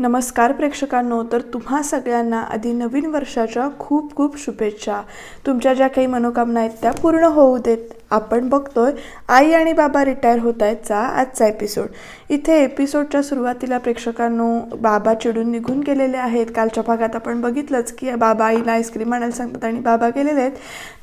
नमस्कार प्रेक्षकांनो तर तुम्हा सगळ्यांना आधी नवीन वर्षाच्या खूप खूप शुभेच्छा. तुमच्या ज्या काही मनोकामना आहेत त्या पूर्ण होऊ देत. आपण बघतोय आई आणि बाबा रिटायर होत आहेत चा आजचा एपिसोड इथे एपिसोडच्या सुरुवातीला प्रेक्षकांनो बाबा चिडून निघून गेलेले आहेत. कालच्या भागात आपण बघितलंच की बाबा आईला आईस्क्रीम आणायला सांगतात आणि बाबा गेलेले आहेत.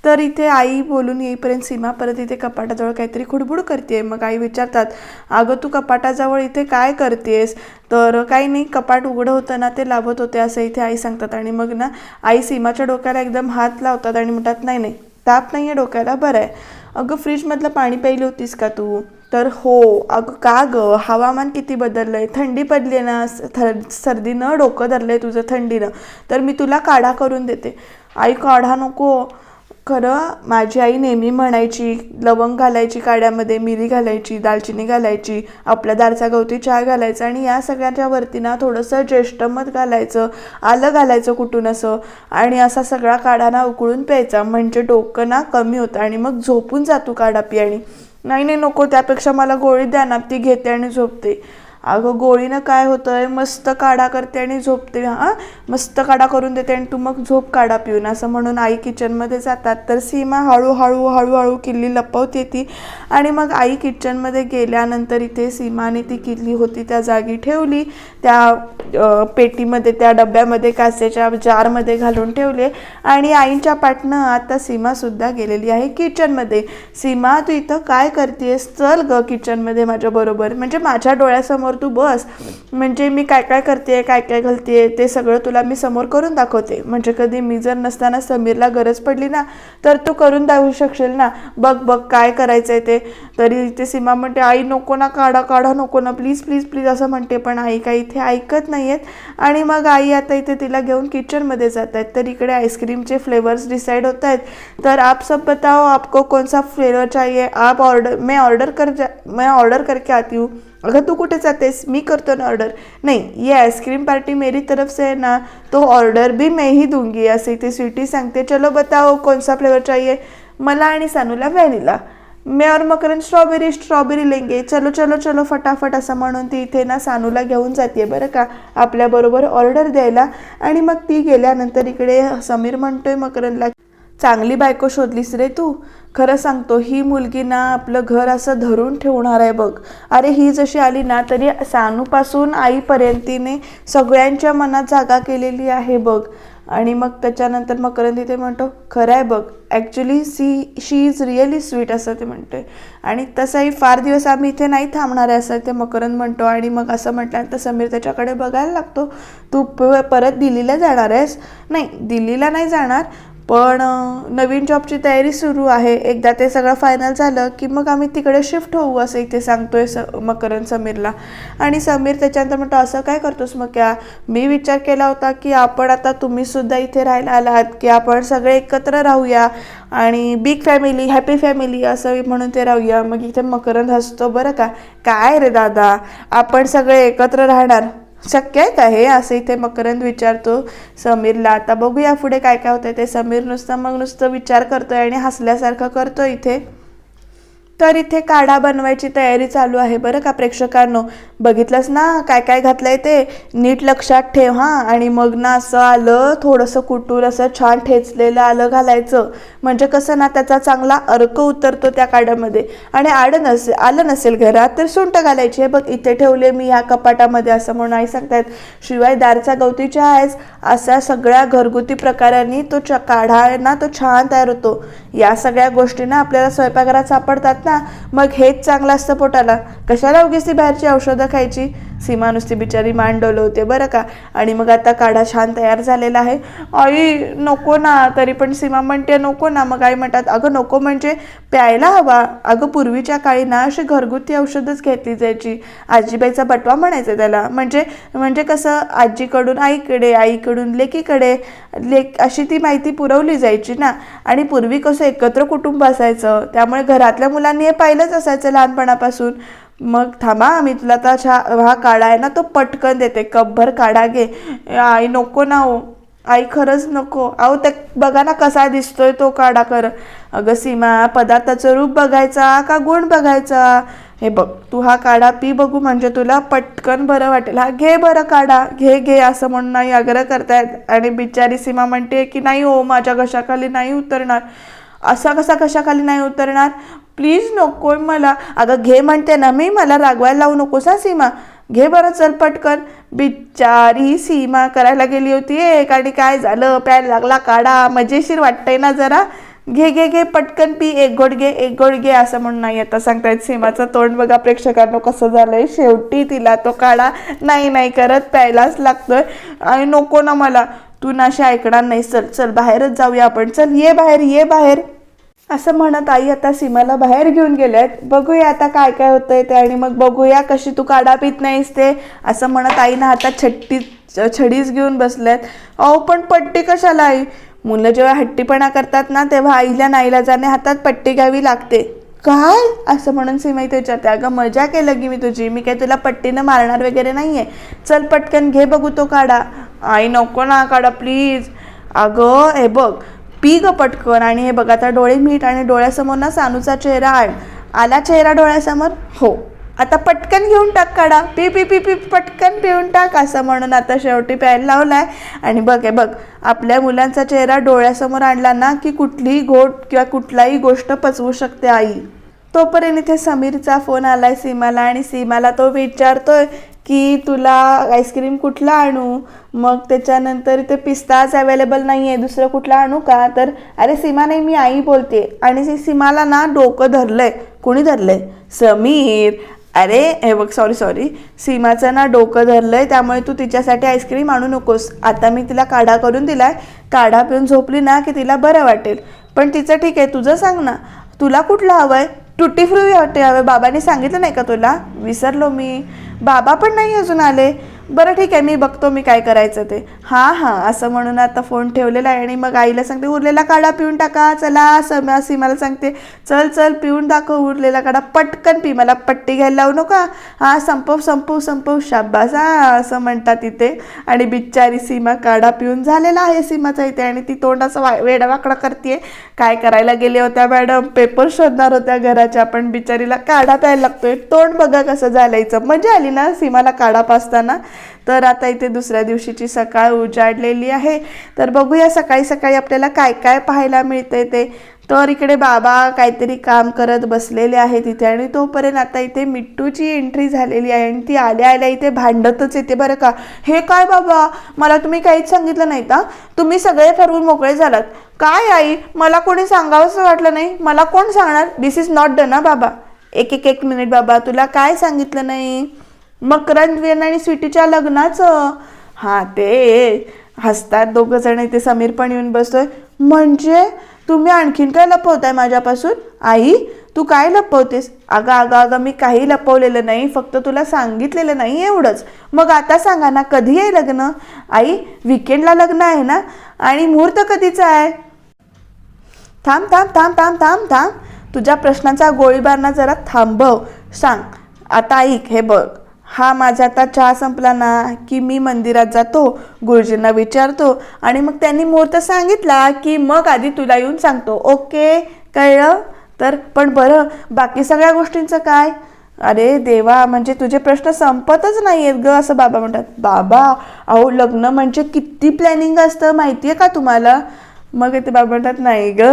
तर इथे आई बोलून येईपर्यंत सीमा परत इथे कपाटाजवळ काहीतरी खुडबुड करते मग आई विचारतात अगं तू कपाटाजवळ इथे काय करतेस? तर काही नाही कपाट उघडं होतं ना ते लावत होते असं इथे आई सांगतात. आणि मग ना आई सीमाच्या डोक्याला एकदम हात लावतात आणि म्हणतात नाही नाही ताप नाही आहे डोक्याला बरं आहे. अगं फ्रीजमधलं पाणी प्यायली होतीस का तू? तर हो. अगं का गं? हवामान किती बदललं आहे थंडी पडली आहे ना? थर थ सर्दीनं डोकं धरलं आहे तुझं थंडीनं. तर मी तुला काढा करून देते. आई काढा नको. खरं माझी आई नेहमी म्हणायची लवंग घालायची काड्यामध्ये मिरी घालायची दालचिनी घालायची आपल्या दारचा गवती चहा घालायचा आणि या सगळ्याच्या वरती ना थोडंसं ज्येष्ठमध घालायचं आलं घालायचं कुठून असं आणि असा सगळा काढा ना उकळून प्यायचा. म्हणजे डोकं ना कमी होतं आणि मग झोपून जातो काढा पियाणी नाही नाही नको त्यापेक्षा मला गोळी द्या ना ती घेते आणि झोपते. अगं गोळीनं काय होतंय? मस्त काढा करते आणि झोपते. हां? मस्त काढा करून देते आणि तू मग झोप काढा पिऊन. असं म्हणून आई किचनमध्ये जातात. तर सीमा हळूहळू हळूहळू किल्ली लपवते ती आणि मग आई किचनमध्ये गेल्यानंतर इथे सीमाने ती किल्ली होती त्या जागी ठेवली. त्या पेटीमध्ये त्या डब्यामध्ये काचेच्या जारमध्ये घालून ठेवले. आणि आईच्या पाटनं आता सीमासुद्धा गेलेली आहे किचनमध्ये. सीमा तू इथं काय करतेस? चल ग किचनमध्ये माझ्याबरोबर म्हणजे माझ्या डोळ्यासमोर तू बस. म्हणजे मी काय काय करते काय काय घालते ते सगळं तुला मी समोर करून दाखवते. म्हणजे कधी मी जर नसताना समीरला गरज पडली ना तर तू करून दाखवू शकशील ना. बघ बघ काय करायचंय ते. तरी इथे सीमा म्हणते आई नको ना काढा काढा नको ना प्लीज प्लीज प्लीज असं म्हणते. पण आई काही इथे ऐकत नाही आहेत आणि मग आई आता इथे तिला घेऊन किचनमध्ये जात आहेत तर इकडे आईस्क्रीमचे फ्लेवर्स डिसाईड होत आहेत तर आप सब बताओ आपको कौन सा फ्लेवर चाहिए? आप ऑर्डर मैं ऑर्डर कर जा मैं ऑर्डर करके आती हूँ. अगं तू कुठे जातेस मी करतो ना ऑर्डर नहीं ये आइसक्रीम पार्टी मेरी तरफ से है ना तो ऑर्डर भी मैं ही दूंगी. असे इथे स्वीटी सांगते चलो बताओ कौन सा फ्लेवर चाहिए? मला आणि सानूला व्हॅनिला मी और मकरन स्ट्रॉबेरी स्ट्रॉबेरी लेंगे. चलो चलो चलो फटाफट असं म्हणून ती इथे ना सानूला घेऊन जाते बरं का आपल्याबरोबर ऑर्डर द्यायला. आणि मग ती गेल्यानंतर इकडे समीर म्हणतोय मकरनला चांगली बायको शोधलीस रे तू. खरं सांगतो ही मुलगी ना आपलं घर असं धरून ठेवणार आहे बघ. अरे ही जशी आली ना तरी सानूपासून आईपर्यंतीने सगळ्यांच्या मनात जागा केलेली आहे बघ. आणि मग त्याच्यानंतर मकरंद तिथे म्हणतो खरं आहे बघ actually see she is really sweet असं ते म्हणते आणि तसंही फार दिवस आम्ही इथे नाही थांबणार आहे असं ते मकरंद म्हणतो. आणि मग असं म्हटल्यानंतर समीर त्याच्याकडे बघायला लागतो तू परत दिल्लीला जाणार आहेस? नाही दिल्लीला नाही जाणार. पण नवीन जॉबची तयारी सुरू आहे. एकदा ते सगळं फायनल झालं की मग आम्ही तिकडे शिफ्ट होऊ असं इथे सांगतो आहे स मकरन समीरला. आणि समीर त्याच्यानंतर म्हणतो असं काय करतोस मग क्या मी विचार केला होता की आपण आता तुम्हीसुद्धा इथे राहायला आलात की आपण सगळे एकत्र राहूया आणि बिग फॅमिली हॅपी फॅमिली असं म्हणून ते राहूया. मग इथे मकरंद हसतो बरं का? काय रे दादा? आपण सगळे एकत्र राहणार. शक्य आहे का? हे असं इथे मकरंद विचारतो समीरला आता बघूया पुढे काय काय होतंय. ते समीर नुसतं मग नुसतं विचार करतोय आणि हसल्यासारखं करतो इथे. तर इथे काढा बनवायची तयारी चालू आहे. बरं का प्रेक्षकांनो? बघितलंस ना? काय काय घातलंय ते? नीट लक्षात ठेव हां. आणि मग ना असं आलं थोडंसं कुटूर असं छान ठेचलेलं आलं घालायचं. म्हणजे कसं ना त्याचा चांगला अर्क उतरतो त्या काड्यामध्ये. आणि आडं नसेल आलं नसेल घरात तर सुंट घालायची. आहे बघ इथे ठेवले मी ह्या कपाटामध्ये असं म्हणून आई सांगतायत. शिवाय दारचा गवती चहा आहेच अशा सगळ्या घरगुती प्रकारांनी तो च काढा आहे ना तो छान तयार होतो. या सगळ्या गोष्टी ना आपल्याला स्वयंपाकघरात सापडतात. ना? मग हेच चांगलं असतं पोटाला. कशाला उगीच ती बाहेरची औषधं खायची? सीमा नुसती बिचारी मान डोलवते बरं का? आणि मग आता काढा छान तयार झालेला आहे. आई नको ना तरी पण सीमा म्हणते नको ना. मग आई म्हणतात अगं नको म्हणजे प्यायला हवा. अगं पूर्वीच्या काळी ना अशी घरगुती औषधच घेतली जायची. आजीबाईचा बटवा म्हणायचा त्याला. म्हणजे म्हणजे कसं आजीकडून आईकडे आईकडून लेकीकडे लेक अशी ती माहिती पुरवली जायची ना. आणि पूर्वी कसं एकत्र कुटुंब असायचं. त्यामुळे घरातल्या मुलांनी हे पाहिलंच असायचं लहानपणापासून. मग थांबा मी तुला तर चहा हा काढा आहे ना तो पटकन देते. कपभर काढा घे. आई नको ना हो. आई खरंच नको. अहो ते बघा ना कसा दिसतोय तो काढा कर अगं सीमा पदार्थाचं रूप बघायचा का गुण बघायचा? हे बघ तू हा काढा पी बघू म्हणजे तुला पटकन बरं वाटेल. हा घे बरं काढा. घे घे असं म्हणून नाही आग्रह करतायत. आणि बिचारी सीमा म्हणते की नाही हो माझ्या घशाखाली नाही उतरणार. असा कसा कशाखाली नाही उतरणार? प्लीज नको मला. अगं घे म्हणते ना मी मला रागवायला लावू नकोस हा सीमा. घे बरं चल पटकन. बिचारी सीमा करायला गेली होती एक आणि काय झालं? प्यायला लागला काढा. मजेशीर वाटतंय ना जरा. घे घे घे पटकन पी. एक गोड घे एक गोड घे असं म्हणून नाही आता सांगतायत सीमाचं तोंड बघा प्रेक्षकांना कसं झालंय. शेवटी तिला तो काढा. नाही नाही करत. प्यायलाच लागतोय. आणि नको ना मला. तू नाशा ऐकणार नाही. चल चल बाहेरच जाऊया आपण. चल ये बाहेर ये बाहेर. असं म्हणत आई आता सीमाला बाहेर घेऊन गेल्यात बघूया आता काय काय होतंय ते आणि मग बघूया कशी तू काढा पित नाहीस ते असं म्हणत आईनं हातात छट्टी छडीच घेऊन बसल्यात अहो पण पट्टी कशाला आई? मुलं जेव्हा हट्टीपणा करतात ना तेव्हा आईला नाईला जाणे हातात पट्टी घ्यावी लागते. काय? असं म्हणून सीमाई ते विचारते अगं मजा केलं की मी तुझी? मी काय तुला पट्टीनं मारणार वगैरे नाहीये? चल पटकन घे बघू तो काढा आई नको ना काढा प्लीज. अगं हे बघ पी ग पटकन आणि हे बघा आता डोळे मीठ आणि डोळ्यासमोर ना सानूचा चेहरा आण आला चेहरा डोळ्यासमोर? हो. आता पटकन घेऊन टाक काढा. पी पी पी पी पटकन पिऊन टाक असं म्हणून आता शेवटी प्यायला लावलाय. आणि बघ आहे बघ आपल्या मुलांचा चेहरा डोळ्यासमोर आणला ना की कुठलीही गोट किंवा कुठलाही गोष्ट पचवू शकते आई. तोपर्यंत इथे समीरचा फोन आलाय सीमाला आणि सीमाला तो विचारतोय की तुला आईस्क्रीम कुठला आणू? मग त्याच्यानंतर इथे पिस्ताच अवेलेबल नाही आहे दुसरं कुठला आणू का? तर अरे सीमा नाही मी आई बोलते. आणि सीमाला ना डोकं धरलं आहे कोणी धरलंय? समीर. अरे हे बघ सॉरी सॉरी सीमाचं ना डोकं धरलं आहे त्यामुळे तू तिच्यासाठी आईस्क्रीम आणू नकोस. आता मी तिला काढा करून दिलाय. काढा पिऊन झोपली ना की तिला बरं वाटेल. पण तिचं ठीक आहे तुझं सांग ना. तुला कुठलं हवं आहे फ्रुवी हटे हवे बाबांनी सांगितलं नाही का तुला? विसरलो मी. बाबा पण नाही अजून आले. बरं ठीक आहे मी बघतो मी काय करायचं ते. हां हां असं म्हणून आता फोन ठेवलेला आहे आणि मग आईला सांगते उरलेला काढा पिऊन टाका चला सम सीमाला सांगते चल चल पिऊन दाखव उरलेला काढा पटकन पी मला पट्टी घ्यायला लावू नका. हां संपव संपव संपव शाब्बास हां असं म्हणतात इथे. आणि बिच्चारी सीमा काढा पिऊन झालेला आहे सीमाचा इथे आणि ती तोंडाचं वा वेडावाकडा करते काय करायला गेल्या होत्या मॅडम? पेपर शोधणार होत्या घराच्या पण बिचारीला काढा प्यायला लागतोय. तोंड बघा कसं झालायचं मजा आली ना सीमाला काढा पासताना? तर आता इथे दुसऱ्या दिवशीची सकाळ उजाडलेली आहे. तर बघूया सकाळी सकाळी आपल्याला काय काय पाहायला मिळतंय ते. तर इकडे बाबा काहीतरी काम करत बसलेले आहेत तिथे आणि तोपर्यंत आता इथे मिट्टूची एंट्री झालेली आहे आणि ती आल्या आल्या इथे भांडतच येते बरं का. हे काय बाबा? मला तुम्ही काहीच सांगितलं नाही का तुम्ही सगळे ठरवून मोकळे झालात. काय आई? मला कोणी सांगावंसं वाटलं नाही? मला कोण सांगणार? दिस इज नॉट डन ना बाबा. एक एक एक मिनिट बाबा तुला काय सांगितलं नाही? मकरंद आणि स्वीटीच्या लग्नाचं? हां ते हसतात दोघं जण. इथे समीर पण येऊन बसतोय. म्हणजे तुम्ही आणखीन काय लपवताय माझ्यापासून? आई तू काय लपवतेस? अगं अगं अगं मी काही लपवलेलं नाही. फक्त तुला सांगितलेलं नाही एवढंच. मग आता सांगा ना कधी आहे लग्न? आई विकेंडला लग्न आहे ना? आणि मुहूर्त कधीचा आहे? थांब थांब थांब थांब थांब थांब. तुझ्या प्रश्नाचा गोळीबारना जरा थांबव. सांग. आता ऐक हे बघ. हा माझा आता चहा संपला ना की मी मंदिरात जातो गुरुजींना विचारतो आणि मग त्यांनी मुहूर्त सांगितला की मग आधी तुला येऊन सांगतो. ओके? कळलं? तर पण बरं बाकी सगळ्या गोष्टींचं काय? अरे देवा म्हणजे तुझे प्रश्न संपतच नाही आहेत ग असं बाबा म्हणतात. बाबा अहो लग्न म्हणजे किती प्लॅनिंग असतं माहिती आहे का तुम्हाला? मग ते बाबा म्हणतात नाही ग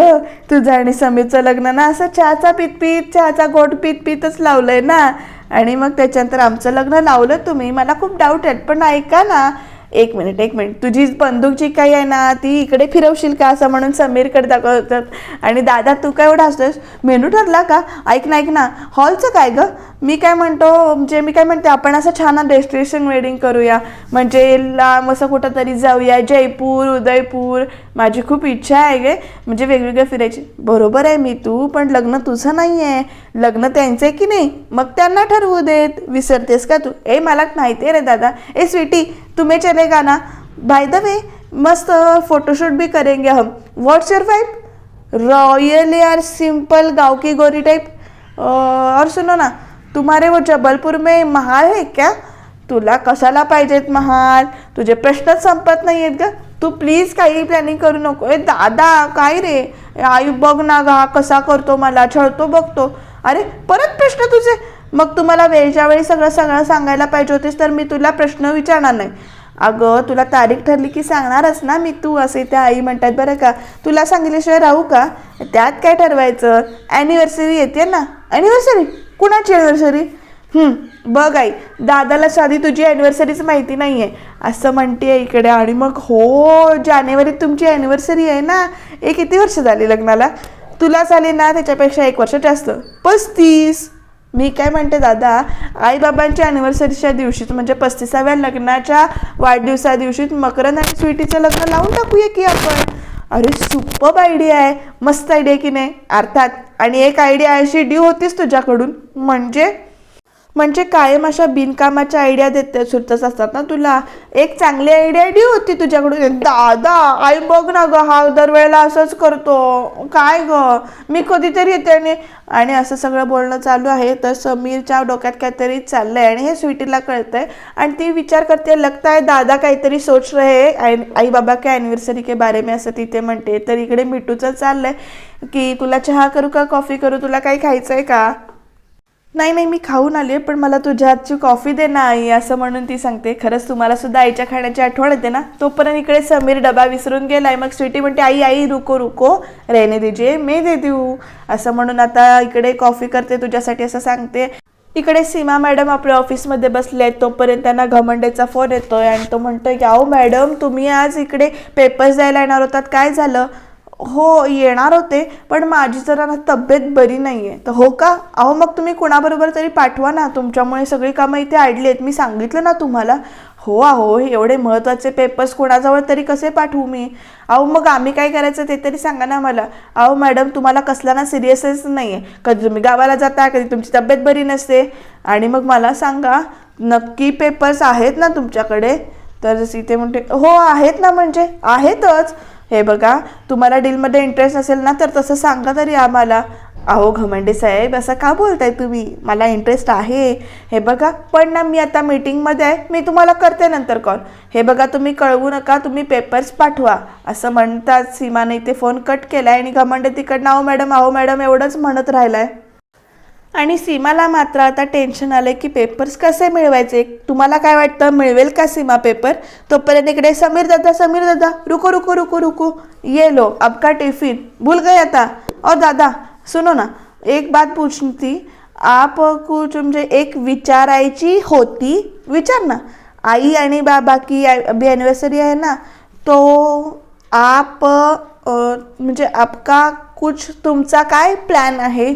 तुझं आणि समीरचं लग्न ना असं चहाचा पीत पीत चहाचा गोड पीत पीतच लावलंय ना. आणि मग त्याच्यानंतर आमचं लग्न लावलं तुम्ही. मला खूप डाऊट आहेत पण ऐका ना. एक मिनिट एक मिनिट तुझी बंदूक जी काही आहे ना ती इकडे फिरवशील का असं म्हणून समीरकडे दाखवतात. आणि दादा तू काय एवढा असतोस मेनू ठरला का? ऐक ना ऐक ना. हॉलचं काय गं? मी काय म्हणतो म्हणजे मी काय म्हणते आपण असं छान डेस्टिनेशन वेडिंग करूया. म्हणजे लांब असं कुठं तरी जाऊया. जयपूर उदयपूर. माझी खूप इच्छा आहे गे. म्हणजे वेगवेगळ्या फिरायची. बरोबर आहे मी तू पण लग्न तुझं नाही आहे लग्न त्यांचे आहे की नाही? मग त्यांना ठरवू देत. विसरतेस का तू? ए मला माहिती आहे रे दादा. ए स्वीटी तुम्ही चलेगा ना बाय द वे मस्त फोटोशूट भी करेंगे हम. व्हाट्स योर वाइफ रॉयल यार सिंपल गाँव की गोरी टाइप और सुनो ना तुम्हारे वो जबलपुर में महाल है क्या? तुला कशाला पाहिजेत महाल? तुझे प्रश्नच संपत नाही आहेत ग. तू प्लीज काही प्लॅनिंग करू नको. ए दादा काय रे? आई बघ ना गा कसा करतो मला छळतो बघतो. अरे परत प्रश्न तुझे? मग तुम्हाला वेळच्या वेळी सगळं सगळं सांगायला पाहिजे होतेस तर मी तुला प्रश्न विचारणार नाही. अगं तुला तारीख ठरली की सांगणारच ना मी तू असे त्या आई म्हणतात बरं का. तुला सांगितल्याशिवाय राहू का? त्यात काय ठरवायचं? ॲनिव्हर्सरी येते ना? ॲनिव्हर्सरी कुणाची ॲनिव्हर्सरी बघ आई दादाला साधी तुझी ॲनिव्हर्सरीच माहिती नाही आहे असं म्हणते इकडे आणि मग हो जानेवारीत तुमची ॲनिव्हर्सरी आहे ना? हे किती वर्ष झाली लग्नाला? तुला चालेल ना त्याच्यापेक्षा एक वर्ष जास्त. पस्तीस. मी काय म्हणते दादा आईबाबांच्या ॲनिव्हर्सरीच्या दिवशी म्हणजे पस्तीसाव्या लग्नाच्या वाढदिवसा दिवशी मकरंद आणि स्वीटीचं लग्न लावून टाकूया की आपण. अरे सुपब आयडिया आहे. मस्त आयडिया की नाही? अर्थात आणि एक आयडिया अशी ड्यू होतीच तुझ्याकडून म्हणजे म्हणजे कायम अशा बिनकामाच्या आयडिया देते सुरतच असतात ना तुला? एक चांगली आयडिया ड्यू होती तुझ्याकडून. दादा आई बघ ना ग हा दरवेळेला असंच करतो. काय ग? मी कधीतरी येते आणि आणि असं सगळं बोलणं चालू आहे. तर समीरच्या डोक्यात काहीतरी चाललंय आणि हे स्वीटीला कळतंय. आणि ती विचार करते लगता आहे दादा काहीतरी सोच रहे. आई आई बाबा के ॲनिव्हर्सरी के बारे में असं तिथे म्हणते. तर इकडे मिठूचं चाललंय की तुला चहा करू का? कॉफी करू? तुला काही खायचं आहे का? नाही नाही मी खाऊन आले पण मला तुझ्या हातची कॉफी दे ना आई असं म्हणून ती सांगते. खरंच तुम्हाला सुद्धा आईच्या खाण्याची आठवण येते ना? तोपर्यंत इकडे समीर डबा विसरून गेलाय. मग स्वीटी म्हणते आई आई रुको रुको. रेने दिजे मी दे देऊ. असं म्हणून आता इकडे कॉफी करते तुझ्यासाठी असं सांगते. इकडे सीमा मॅडम आपल्या ऑफिसमध्ये बसले आहेत. तोपर्यंत त्यांना घमंडेचा फोन येतोय आणि तो म्हणतोय की अहो मॅडम तुम्ही आज इकडे पेपर्स द्यायला येणार होतात. काय झालं? हो येणार होते पण माझी जरा ना तब्येत बरी नाही आहे तर हो का? अहो मग तुम्ही कुणाबरोबर तरी पाठवा ना. तुमच्यामुळे सगळी कामं इथे अडली आहेत मी सांगितलं ना तुम्हाला. हो अहो एवढे महत्त्वाचे पेपर्स कोणाजवळ तरी कसे पाठवू मी? अहो मग आम्ही काय करायचं ते तरी सांगा ना मला अहो मॅडम तुम्हाला कसला ना सिरियसच नाही आहे कधी तुम्ही गावाला जाता कधी तुमची तब्येत बरी नसते. आणि मग मला सांगा नक्की पेपर्स आहेत ना तुमच्याकडे? तर सीते म्हणते हो आहेत ना म्हणजे? आहेतच. हे बघा तुम्हाला डीलमध्ये इंटरेस्ट असेल ना तर तसं सांगा तरी आम्हाला. अहो घमंडे साहेब असं का बोलताय तुम्ही? मला इंटरेस्ट आहे. हे बघा पण ना मी आता मीटिंगमध्ये आहे. मी तुम्हाला करते नंतर कॉल हे बघा तुम्ही कळवू नका तुम्ही पेपर्स पाठवा. असं म्हणतात सीमाने इथे फोन कट केला आहे आणि घमंडे तिकडनं अहो मॅडम अहो मॅडम एवढंच म्हणत राहिलाय. आणि सीमाला मात्र आता टेन्शन आलं की पेपर्स कसे मिळवायचे? तुम्हाला काय वाटतं? मिळवेल का सीमा पेपर तोपर्यंत इकडे समीर दादा समीर दादा रुको रुको रुको रुको. ये लो आपका टिफिन भूल गए आता. ओ दादा सुनो ना एक बात पूछनी थी। आप कुछ म्हणजे एक विचारायची होती विचार ना. आई आणि बाबा की अभी ॲनिव्हर्सरी आहे ना तो आप म्हणजे आपका कुछ तुमचा काय प्लॅन आहे?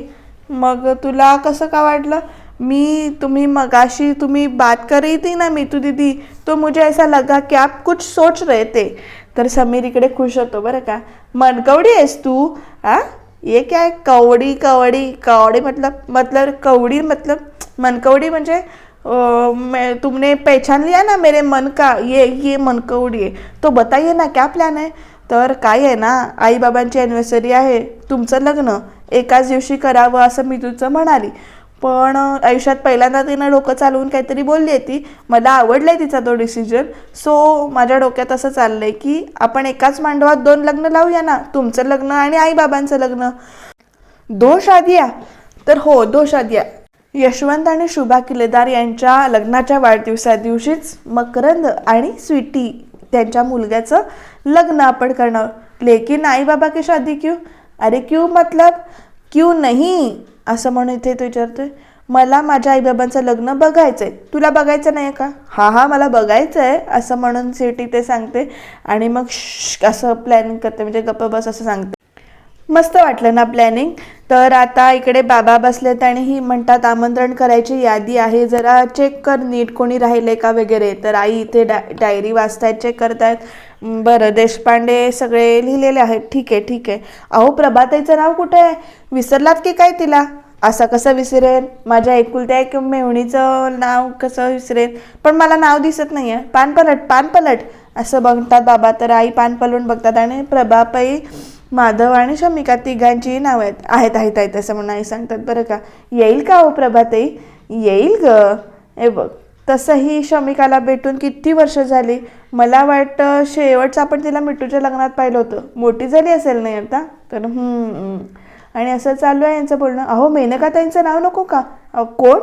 मग तुला कसं का वाटलं? मी तुम्ही मगाशी तुम्ही बात कर रही थी ना मीतू दीदी तो मुझे ऐसा लगा की आप कुछ सोच रहे थे. तर समीर इकडे खुश होतो बरं का. मनकवडी आहेस तू आ? ये क्या कवडी कवडी कवडी मतलब मतलब कवडी मतलब मनकवडी म्हणजे तुमने पहचान लिया ना मेरे मन का ये ये मनकवडी आहे. तो बताइए ना क्या प्लॅन आहे? तर काय आहे ना आई बाबांची ॲनिव्हर्सरी आहे तुमचं लग्न. एकाच दिवशी करावं असं मी तुझं म्हणाली. पण आयुष्यात पहिल्यांदा तिनं डोकं चालवून काहीतरी बोलली आहे ती मला आवडलं आहे तिचा तो डिसिजन सो माझ्या डोक्यात असं चाललं आहे की आपण एकाच मांडवात दोन लग्न लावूया ना? तुमचं लग्न आणि आईबाबांचं लग्न. दो शादिया तर हो दो शादिया यशवंत आणि शुभा किल्लेदार यांच्या लग्नाच्या वाढदिवसा दिवशीच मकरंद आणि स्वीटी त्यांच्या मुलग्याचं लग्न आपण करणार. लेकिन आई बाबा की शादी क्यू? अरे क्यू मतलब? क्यू नाही असं म्हणून इथे तो विचारतोय. मला माझ्या आईबाबांचं लग्न बघायचंय. तुला बघायचं नाही का? हा हा मला बघायचं आहे असं म्हणून सिटी ते सांगते. आणि मग असं प्लॅनिंग करते. म्हणजे गप्प बस असं सांगते. मस्त वाटलं ना प्लॅनिंग तर आता इकडे बाबा बसलेत आणि ही म्हणतात आमंत्रण करायची यादी आहे जरा चेक कर नीट कोणी राहिले का वगैरे. तर आई इथे डा डायरी वाचतायत चेक करतायत. बरं देशपांडे सगळे लिहिलेले आहेत. ठीक आहे ठीक आहे. अहो प्रभाताईचं नाव कुठे आहे? विसरलात की काय तिला? असं कसं विसरेन? माझ्या एकुलत्या एक मेवणीचं नाव कसं विसरेन? पण मला नाव दिसत नाही आहे पानपलट पानपलट असं बघतात बाबा. तर आई पान पलटून बघतात आणि प्रभापाई माधव आणि शमिका तिघांचीही नावं आहेत आहेत आहेत आहेत असं म्हणून आई सांगतात. बरं का? येईल का ओ प्रभाताई? येईल ग. हे बघ तसंही शमिकाला भेटून किती वर्ष झाली? मला वाटतं शेवटचं आपण तिला मिठूच्या लग्नात पाहिलं होतं. मोठी झाली असेल नाही आता तर आणि असं चालू आहे यांचं बोलणं. अहो मेनका ताईंचं नाव नको का? कोण?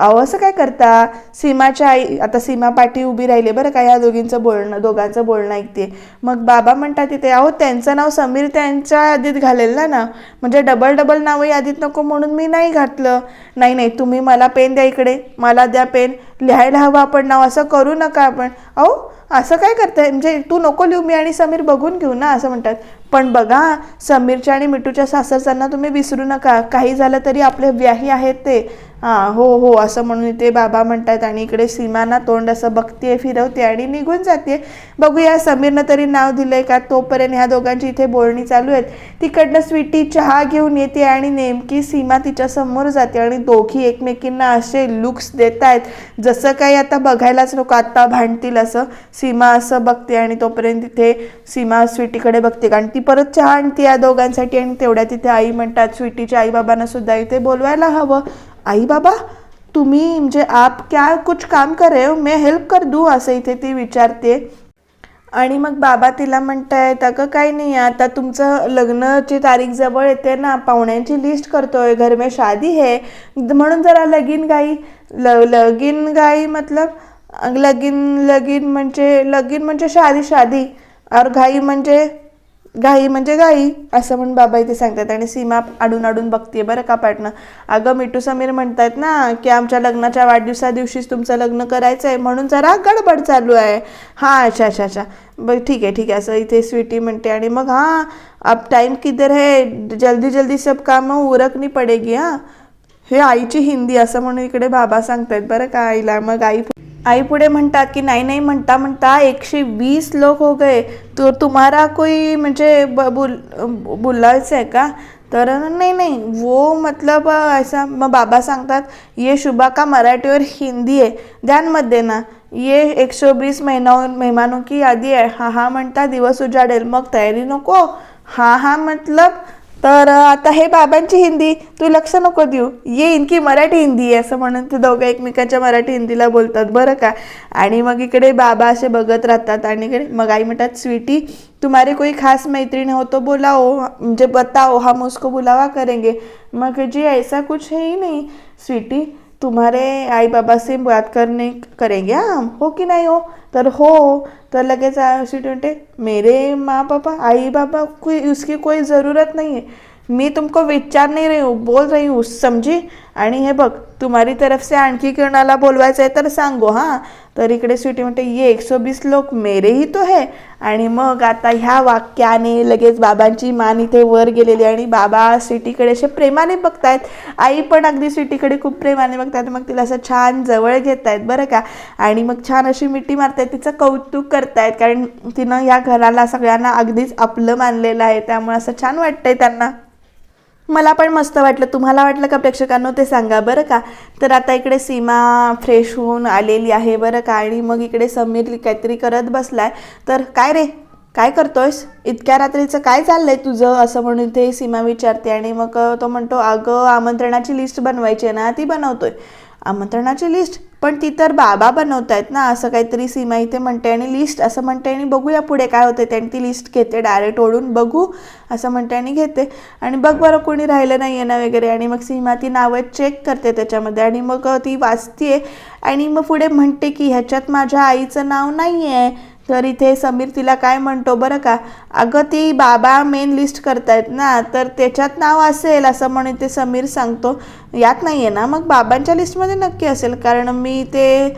अहो असं काय करता? सीमाच्या आई आता सीमा पाठी उभी राहिली बरं का? या दोघींचं बोलणं दोघांचं बोलणं ऐकते. मग बाबा म्हणतात तिथे अहो त्यांचं नाव समीर त्यांच्या यादीत घालेल ना ना? म्हणजे डबल डबल नावं यादीत नको म्हणून मी नाही घातलं. नाही नाही तुम्ही मला पेन द्या इकडे. मला द्या पेन. लिहायला हवं आपण नाव. असं करू नका आपण. अहो असं काय करताय? म्हणजे तू नको लिहू मी आणि समीर बघून घेऊ ना असं म्हणतात. पण बघा समीरच्या आणि मिठूच्या सासरच्यांना तुम्ही विसरू नका. काही झालं तरी आपले व्याही आहेत ते. हां हो हो असं म्हणून ते बाबा म्हणतात आणि इकडे सीमाना तोंड असं बघते फिरवते आणि निघून जाते बघूया समीरनं तरी नाव दिलंय का? तोपर्यंत ह्या दोघांची इथे बोलणी चालू आहेत. तिकडनं स्वीटी चहा घेऊन येते आणि नेमकी सीमा तिच्या समोर जाते आणि दोघी एकमेकींना असे लुक्स देत आहेत जसं काही आता बघायलाच नको आत्ता भांडतील असं. सीमा असं बघते आणि तोपर्यंत तिथे सीमा स्वीटीकडे बघते. कारण ती परत चहा आणते या दोघांसाठी आणि तेवढ्या तिथे आई म्हणतात स्वीटीच्या आईबाबांना सुद्धा इथे बोलवायला हवं. आई बाबा तुम्ही म्हणजे आप क्या कुछ काम कर रहे हो? मैं हेल्प कर दू असं इथे ती विचारते. आणि मग बाबा तिला म्हणतायत अगं काही नाही आता तुमचं लग्नाची तारीख जवळ येते ना पाहुण्यांची लिस्ट करतोय घर में शादी है. म्हणून जरा लगीन गाई ल लगीन गाई मतलब लगीन लगीन म्हणजे लगीन म्हणजे शादी शादी. और घाई म्हणजे गाई म्हणजे गाई असं म्हणून बाबा इथे सांगतात. आणि सीमा आडून आडून बघते बरं का पाटणं अगं मिठू समीर म्हणतायत ना की आमच्या लग्नाच्या वाढदिवसा दिवशीच तुमचं लग्न करायचं आहे म्हणून जरा गडबड चालू आहे. हां अच्छा अच्छा अच्छा. बरं ठीक आहे ठीक आहे. असं इथे स्वीटी म्हणते. आणि मग हां अब टाइम किधर है? जल्दी जल्दी सब कामं उरकनी पडेगी हां? हे आईची हिंदी असं म्हणून इकडे बाबा सांगतायत बरं का आईला. मग आई आई पुढे म्हणतात की नाही नाही म्हणता म्हणता एकशे वीस लोक हो गए. तर तुम्हारा कोई म्हणजे ब बुल आहे का? तर नाही नाही. वो मतलब ऐसा मग बाबा सांगतात ये शुभा का मराठीवर हिंदी आहे ध्यानमध्ये ना ये एकशे वीस महिना मेहमानों की यादी आहे हा हा म्हणता दिवस उजाडेल. मग तयारी नको. हा हा मतलब तर आता हे बाबांची हिंदी तू लक्ष नको देऊ. ये इनकी मराठी हिंदी आहे असं म्हणून ते दोघं एकमेकांच्या मराठी हिंदीला बोलतात. बरं का? आणि मग इकडे बाबा असे बघत राहतात आणि इकडे मग आई म्हणतात स्वीटी तुम्हारे कोई खास मैत्रीण हो तो बोलाओ. म्हणजे बताओ हम उसको बुलावा करेंगे. मग जी ऐसा कुछ है ही नहीं. स्वीटी तुम्हारे आई बाबा से बात करने करेंगे हम हो की नाही हो? तर हो तर लगेच स्वीटी म्हणते मेरे माँ पापा आई बाबा कोई उसकी कोई ज़रूरत नहीं है। मी तुमको विचार नहीं रही हूँ बोल रही हूँ समझी? आणि हे बघ तुम्हारी तरफ से आणखी कोणाला बोलवायचं आहे तर सांगो हां. तर इकडे स्वीटी म्हणते ये एक सो बीस लोक मेरेही तो है. आणि मग आता ह्या वाक्याने लगेच बाबांची मान इथे वर गेलेली आणि बाबा स्वीटीकडे असे प्रेमाने बघतायत. आई पण अगदी स्वीटीकडे खूप प्रेमाने बघतायत. मग तिला असं छान जवळ घेत आहेत बरं का? आणि मग छान अशी मिठी मारतायत तिचं कौतुक करतायत. कारण तिनं ह्या घराला सगळ्यांना अगदीच आपलं मानलेलं आहे. त्यामुळे असं छान वाटतंय त्यांना. मला पण मस्त वाटलं. तुम्हाला वाटलं का प्रेक्षकांनो? ते सांगा बरं का? तर आता इकडे सीमा फ्रेश होऊन आलेली आहे बरं का? आणि मग इकडे समीर काहीतरी करत बसलाय. तर काय रे? काय करतोयस? इतक्या रात्रीचं काय चाललंय तुझं? असं म्हणून ते सीमा विचारते आणि मग तो म्हणतो अगं आमंत्रणाची लिस्ट बनवायची आहे ना ती बनवतोय. आमंत्रणाची लिस्ट पण ती तर बाबा बनवत आहेत ना असं काहीतरी सीमा इथे म्हणते आणि लिस्ट असं म्हणते आणि बघूया पुढे काय होते त्यांनी ती लिस्ट घेते डायरेक्ट ओढून बघू असं म्हणते आणि घेते. आणि बघ बरं कोणी राहिलं नाही आहे ना वगैरे. आणि मग सीमा ती नावं चेक करते त्याच्यामध्ये आणि मग ती वाचते आणि मग पुढे म्हणते की ह्याच्यात माझ्या आईचं नाव नाही आहे तर इथे समीर तिला काय म्हणतो बरं का अगं ती बाबा मेन लिस्ट करतायत ना तर त्याच्यात नाव असेल असं म्हणून ते समीर सांगतो. यात नाही आहे ना मग बाबांच्या लिस्टमध्ये नक्की असेल कारण मी ते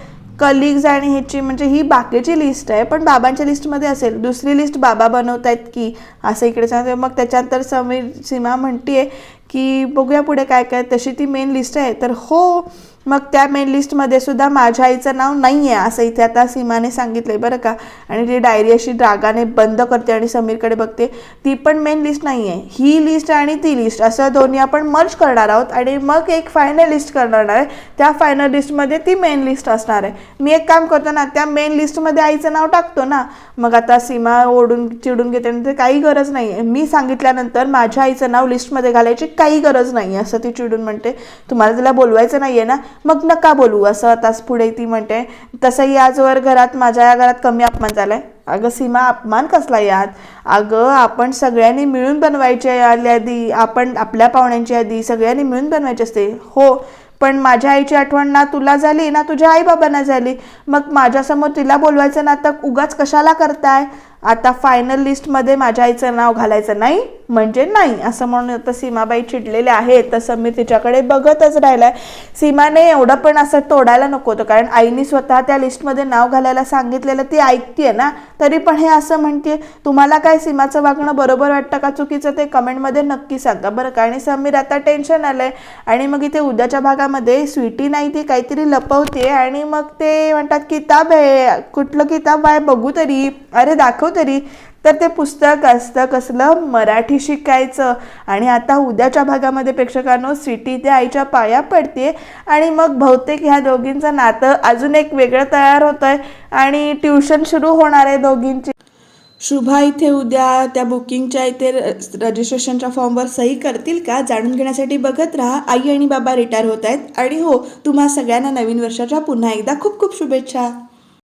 कलिग्ज आणि ह्याची म्हणजे ही बाकीची लिस्ट आहे पण बाबांच्या लिस्टमध्ये असेल. दुसरी लिस्ट बाबा बनवत आहेत की असं इकडे सांगते. मग त्याच्यानंतर समीर सीमा म्हणते की बघूया पुढे काय काय तशी ती मेन लिस्ट आहे. तर हो मग त्या मेन लिस्टमध्ये सुद्धा माझ्या आईचं नाव नाही आहे असं इथे आता सीमाने सांगितलं आहे बरं का. आणि ती डायरी अशी रागाने बंद करते आणि समीरकडे बघते. ती पण मेन लिस्ट नाही आहे ही लिस्ट आणि ती लिस्ट असं दोन्ही आपण मर्ज करणार आहोत आणि मग एक फायनल लिस्ट करणार आहे. त्या फायनल लिस्टमध्ये ती मेन लिस्ट असणार आहे. मी एक काम करतो ना त्या मेन लिस्टमध्ये आईचं नाव टाकतो ना मग आता सीमा ओढून चिडून घेते आणि ते काही गरज नाही आहे मी सांगितल्यानंतर माझ्या आईचं नाव लिस्टमध्ये घालायची काही गरज नाही आहे असं ती चिडून म्हणते. तुम्हाला तिला बोलवायचं नाही आहे ना मग नका बोलू असं आताच पुढे ती म्हणते तसंही आजवर घरात माझ्या या घरात कमी अपमान झालाय. अगं सीमा अपमान कसला यात? अगं आपण सगळ्यांनी मिळून बनवायची यादी आपण आपल्या पाहुण्यांची यादी सगळ्यांनी मिळून बनवायची असते. हो पण माझ्या आईची आठवण ना तुला झाली ना तुझ्या आईबाबांना झाली. मग माझ्यासमोर तिला बोलवायचं ना तर उगाच कशाला करताय? आता फायनल लिस्टमध्ये माझ्या आईचं नाव घालायचं नाही म्हणजे नाही असं म्हणून आता सीमाबाई चिडलेले आहेत तर समीर तिच्याकडे बघतच राहिलाय. सीमाने एवढं पण असं तोडायला नको होतं कारण आईने स्वतः त्या लिस्टमध्ये नाव घालायला सांगितलेलं ती ऐकते ना तरी पण हे असं म्हणते तुम्हाला काय सीमाचं वागणं बरोबर वाटतं का चुकीचं ते कमेंटमध्ये नक्की सांगा. बरं का आणि समीर आता टेन्शन आलं आहे आणि मग इथे उद्याच्या भागामध्ये स्वीटी नाही ती काहीतरी लपवते आणि मग ते म्हणतात किताब आहे कुठलं किताब आहे बघू तरी. अरे दाखव तरी. तर ते पुस्तक असतं कसलं? मराठी शिकायचं. आणि आता उद्याच्या भागामध्ये प्रेक्षकांनो सिटी त्या आईच्या पाया पडते आणि मग बहुतेक ह्या दोघींचं नातं अजून एक वेगळं तयार होत आहे आणि ट्युशन सुरू होणार आहे दोघींची. शुभा इथे उद्या त्या बुकिंगच्या इथे रजिस्ट्रेशनच्या फॉर्मवर सही करतील का? जाणून घेण्यासाठी बघत राहा. आई आणि बाबा रिटायर होत आहेत. आणि हो तुम्हा सगळ्यांना नवीन वर्षाच्या पुन्हा एकदा खूप खूप शुभेच्छा.